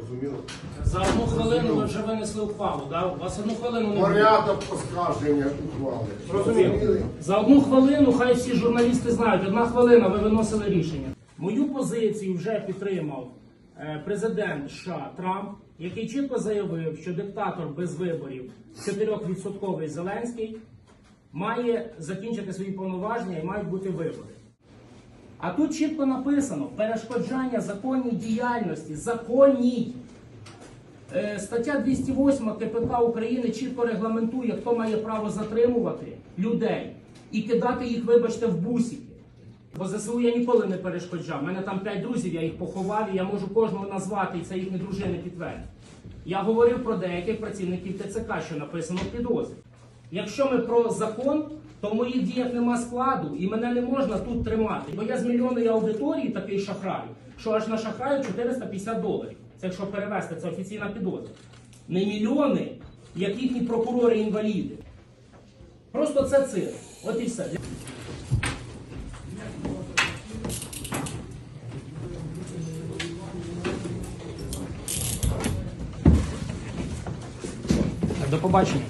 Розуміло? За одну хвилину ви вже винесли ухвалу, да? У вас одну хвилину не. Порядок оскарження ухвали. Зрозуміло. За одну хвилину, хай всі журналісти знають, одна хвилина ви виносили рішення. Мою позицію вже підтримав е, президент США Трамп, який чітко заявив, що диктатор без виборів 4% Зеленський має закінчити свої повноваження і мають бути вибори. А тут чітко написано перешкоджання законній діяльності, законній. Е, Стаття 208 КПК України чітко регламентує, хто має право затримувати людей і кидати їх, вибачте, в бусики. Бо ЗСУ я ніколи не перешкоджав. У мене там п'ять друзів, я їх поховав, і я можу кожного назвати, і це їхні дружини підтвердять. Я говорив про деяких працівників ТЦК, що написано в підозрі. Якщо ми про закон, то в моїх діях нема складу, і мене не можна тут тримати. Бо я з мільйонної аудиторії такий шахраю, що аж на шахраю 450 доларів. Це якщо перевести, це офіційна підозра. Не мільйони, як їхні прокурори-інваліди. Просто це цирк. От і все. До побачення.